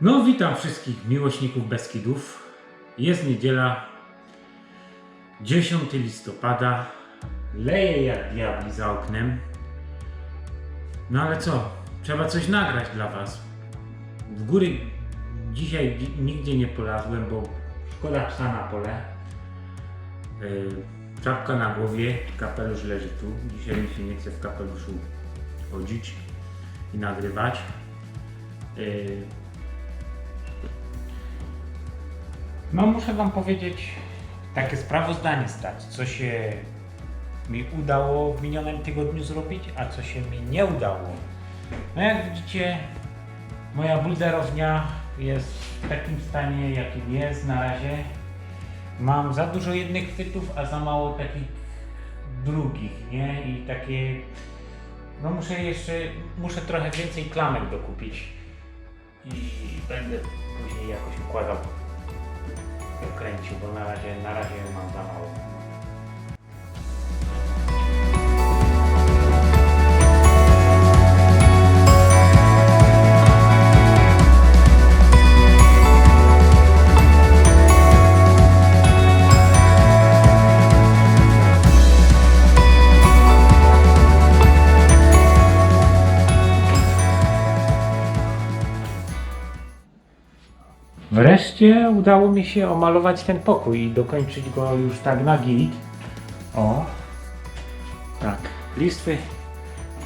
No, witam wszystkich miłośników Beskidów. Jest niedziela, 10 listopada. Leje jak diabli za oknem. No ale co? Trzeba coś nagrać dla Was. W góry dzisiaj dzi- nigdzie nie polazłem, bo szkoda psa na pole. Yy, czapka na głowie, kapelusz leży tu. Dzisiaj mi się nie chce w kapeluszu chodzić i nagrywać. Yy, No muszę Wam powiedzieć takie sprawozdanie stać, co się mi udało w minionym tygodniu zrobić, a co się mi nie udało. No jak widzicie, moja bulderownia jest w takim stanie, jakim jest na razie. Mam za dużo jednych chwytów, a za mało takich drugich, nie? I takie... No muszę jeszcze, muszę trochę więcej klamek dokupić i będę później jakoś układał kręcił, bo na razie, na razie mam za mało. Wreszcie udało mi się omalować ten pokój i dokończyć go już tak na git. O, tak, listwy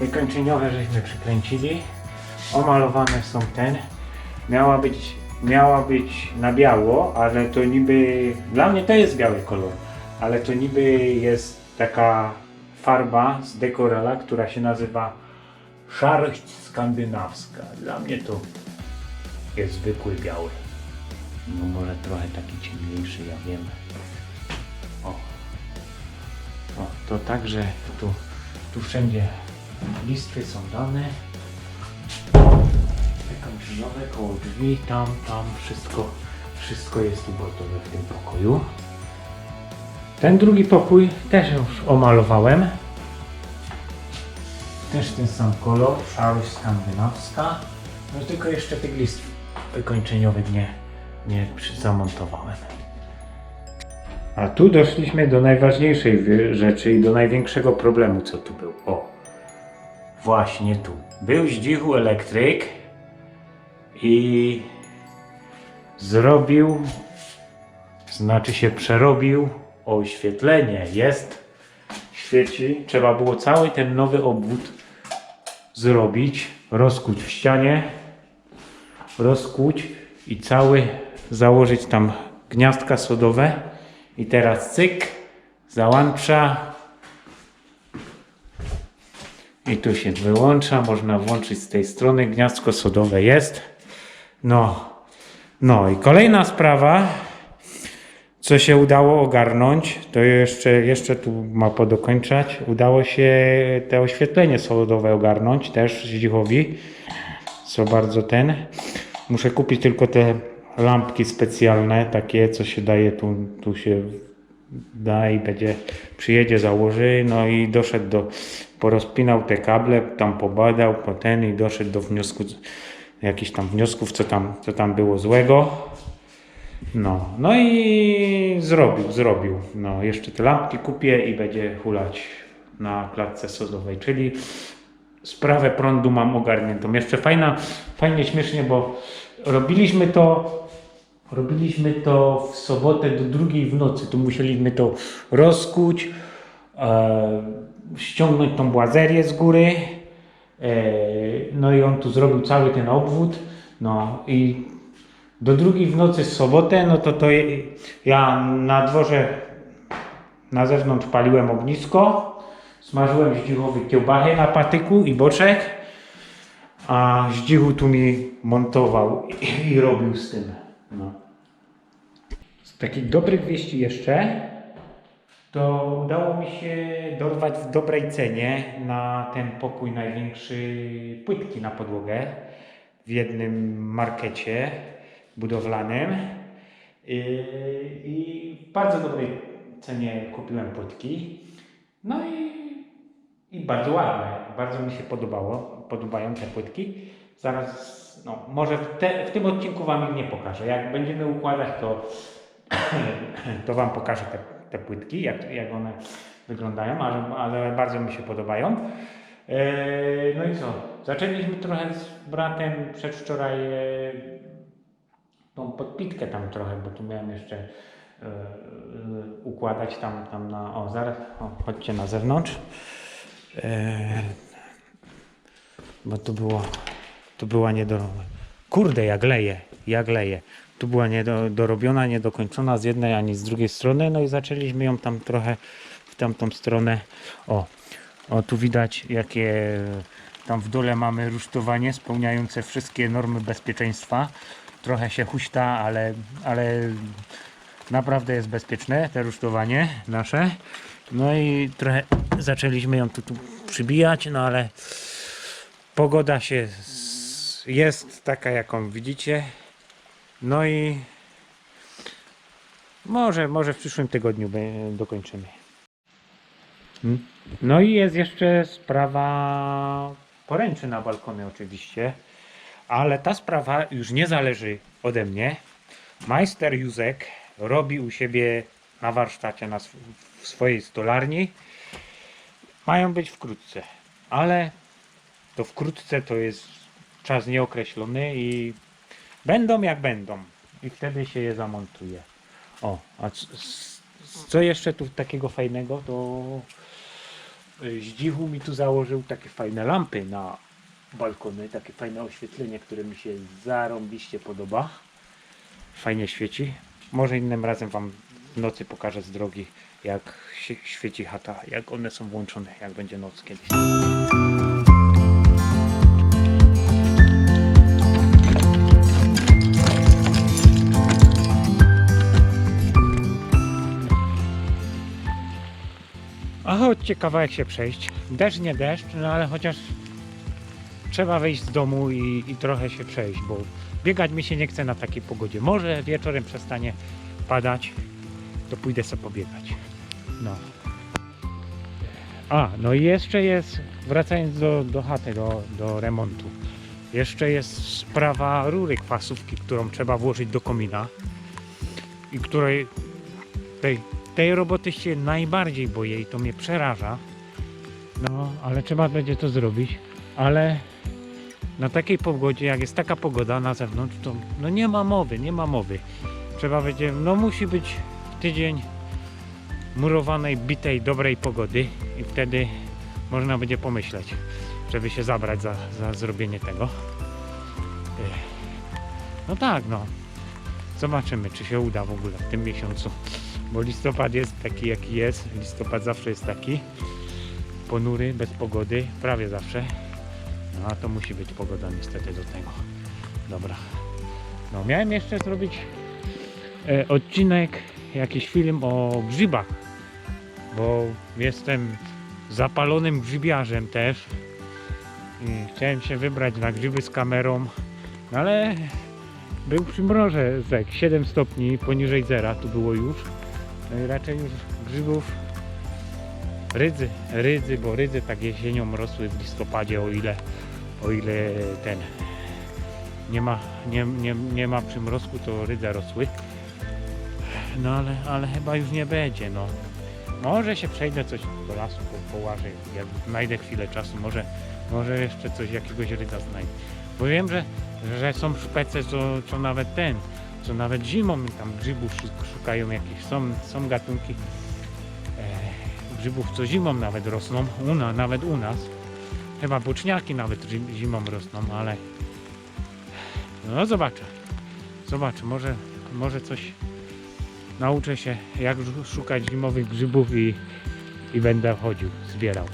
wykończeniowe żeśmy przykręcili. Omalowane są ten. Miała być, miała być na biało, ale to niby, dla mnie to jest biały kolor, ale to niby jest taka farba z dekorala, która się nazywa szarość skandynawska. Dla mnie to jest zwykły biały. No może trochę taki ciemniejszy, ja wiem. O. O, to także tu, tu wszędzie listwy są dane. Wykończenowe koło drzwi, tam, tam, wszystko, wszystko jest tu gotowe w tym pokoju. Ten drugi pokój też już omalowałem. Też ten sam kolor, szarość skandynawska. No tylko jeszcze tych listw wykończeniowych nie, nie zamontowałem. A tu doszliśmy do najważniejszej rzeczy i do największego problemu, co tu był. O, właśnie tu. Był zdzichu elektryk i zrobił, znaczy się przerobił oświetlenie. Jest, świeci. Trzeba było cały ten nowy obwód zrobić, rozkuć w ścianie rozkuć i cały założyć tam gniazdka sodowe. I teraz cyk, załącza. I tu się wyłącza, można włączyć z tej strony, gniazdko sodowe jest. No, no i kolejna sprawa, co się udało ogarnąć, to jeszcze, jeszcze tu ma podokończać, udało się te oświetlenie sodowe ogarnąć też Zdzichowi co bardzo ten. Muszę kupić tylko te lampki specjalne, takie co się daje tu, tu się da i będzie, przyjedzie, założy, no i doszedł do, porozpinał te kable, tam pobadał, po ten i doszedł do wniosku, jakichś tam wniosków, co tam, co tam było złego. No, no i zrobił, zrobił. No, jeszcze te lampki kupię i będzie hulać na klatce sodowej, czyli sprawę prądu mam ogarniętą. Jeszcze fajna, fajnie śmiesznie, bo robiliśmy to robiliśmy to w sobotę do drugiej w nocy. Tu musieliśmy to rozkuć, e, ściągnąć tą błazerię z góry. E, no i on tu zrobił cały ten obwód. No i do drugiej w nocy w sobotę, no to to ja na dworze na zewnątrz paliłem ognisko, smażyłem zdzichowy kiełbachę na patyku i boczek, a zdzichu tu mi montował i, i robił z tym. No. Z takich dobrych wieści jeszcze, to udało mi się dorwać w dobrej cenie na ten pokój największy płytki na podłogę w jednym markecie budowlanym. Yy, I w bardzo dobrej cenie kupiłem płytki. No i, i bardzo ładne. Bardzo mi się podobało, podobają te płytki. zaraz, no może w, te, w tym odcinku Wam ich nie pokażę. Jak będziemy układać, to, to Wam pokażę te, te płytki, jak, jak one wyglądają, ale, ale bardzo mi się podobają. Eee, No i co? Zaczęliśmy trochę z bratem przedwczoraj e, tą podpitkę tam trochę, bo tu miałem jeszcze e, e, układać tam, tam na. O, zaraz, o, chodźcie na zewnątrz. E, bo tu było, tu była niedorobiona. Kurde, jak leje, jak leje. Tu była niedorobiona, niedokończona z jednej ani z drugiej strony, no i zaczęliśmy ją tam trochę w tamtą stronę. O, o tu widać jakie tam w dole mamy rusztowanie spełniające wszystkie normy bezpieczeństwa. Trochę się huśta, ale, ale naprawdę jest bezpieczne te rusztowanie nasze. No i trochę zaczęliśmy ją tu, tu przybijać, no ale pogoda się jest taka jaką widzicie. No i może, może w przyszłym tygodniu dokończymy. Mm. No i jest jeszcze sprawa poręczy na balkony oczywiście, ale ta sprawa już nie zależy ode mnie. Majster Józek robi u siebie na warsztacie, na sw- w swojej stolarni. Mają być wkrótce, ale to wkrótce to jest czas nieokreślony i będą jak będą. I wtedy się je zamontuje. O, a co jeszcze tu takiego fajnego, to Zdzichu mi tu założył takie fajne lampy na balkony, takie fajne oświetlenie, które mi się zarąbiście podoba. Fajnie świeci. Może innym razem Wam w nocy pokażę z drogi, jak świeci chata, jak one są włączone, jak będzie noc kiedyś. A chodźcie kawałek się przejść. Deszcz nie deszcz, no ale chociaż trzeba wyjść z domu i, i trochę się przejść, bo biegać mi się nie chce na takiej pogodzie. Może wieczorem przestanie padać, to pójdę sobie pobiegać. No. A, no i jeszcze jest, wracając do, do chaty, do, do remontu, jeszcze jest sprawa rury kwasówki, którą trzeba włożyć do komina i której tej, tej roboty się najbardziej boję i to mnie przeraża. No, ale trzeba będzie to zrobić. Ale na takiej pogodzie, jak jest taka pogoda na zewnątrz, to no nie ma mowy, nie ma mowy. Trzeba będzie, no musi być tydzień murowanej, bitej, dobrej pogody i wtedy można będzie pomyśleć, żeby się zabrać za, za zrobienie tego. No tak, no. Zobaczymy, czy się uda w ogóle w tym miesiącu. Bo listopad jest taki, jaki jest. Listopad zawsze jest taki. Ponury, bez pogody, prawie zawsze. No a to musi być pogoda niestety do tego. Dobra. No miałem jeszcze zrobić e, odcinek, jakiś film o grzybach. Bo jestem zapalonym grzybiarzem też. I chciałem się wybrać na grzyby z kamerą. No ale był przymrożek 7 stopni poniżej zera, tu było już. No raczej już grzybów rydzy, rydzy, bo rydzy tak jesienią rosły w listopadzie, o ile, o ile ten nie ma, nie, nie, nie ma przymrozku, to rydze rosły. No ale, ale chyba już nie będzie, no. Może się przejdę coś do lasu, po, połażę, jak znajdę chwilę czasu, może, może jeszcze coś, jakiegoś rydza znajdę. Bo wiem, że, że są szpece, co, co nawet ten, co nawet zimą tam grzybów szu- szukają jakieś, są, są gatunki e, grzybów, co zimą nawet rosną, u na, nawet u nas. Chyba boczniaki nawet zim- zimą rosną, ale no zobaczę, zobaczę, może, może coś nauczę się jak szukać zimowych grzybów i, i będę chodził, zbierał.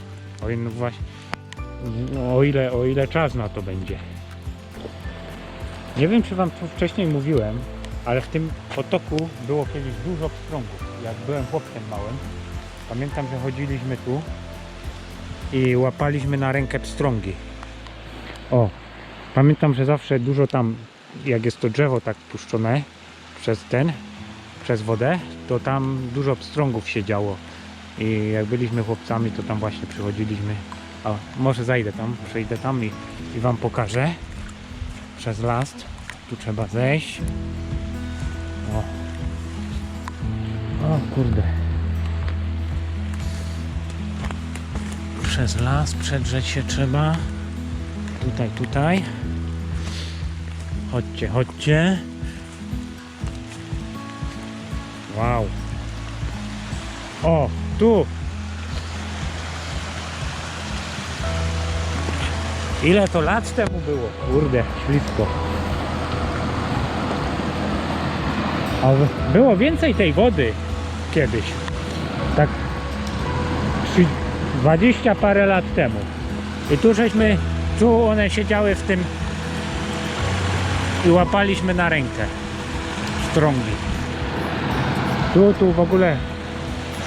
O, ile właśnie, no, o, ile, o ile czas na to będzie. Nie wiem, czy Wam tu wcześniej mówiłem, ale w tym potoku było kiedyś dużo pstrągów. Jak byłem chłopcem małym, pamiętam, że chodziliśmy tu i łapaliśmy na rękę pstrągi. O, pamiętam, że zawsze dużo tam, jak jest to drzewo tak puszczone przez ten, przez wodę, to tam dużo pstrągów siedziało. I jak byliśmy chłopcami, to tam właśnie przychodziliśmy. O, może zajdę tam, przejdę tam i, i Wam pokażę. przez las. Tu trzeba zejść. O kurde. Przez las przedrzeć się trzeba. Tutaj, tutaj. Chodźcie, chodźcie. Wow. O, tu. Ile to lat temu było? Kurde, ślisko. A w- było więcej tej wody kiedyś. Tak trzy- 20 parę lat temu. I tu żeśmy, tu one siedziały w tym i łapaliśmy na rękę strągi. Tu, tu w ogóle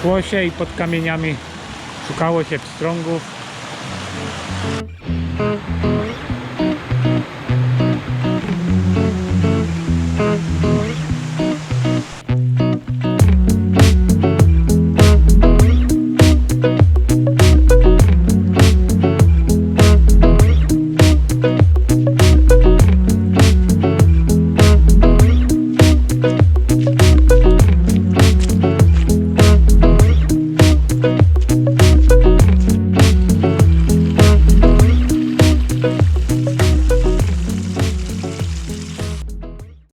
szło się i pod kamieniami szukało się pstrągów.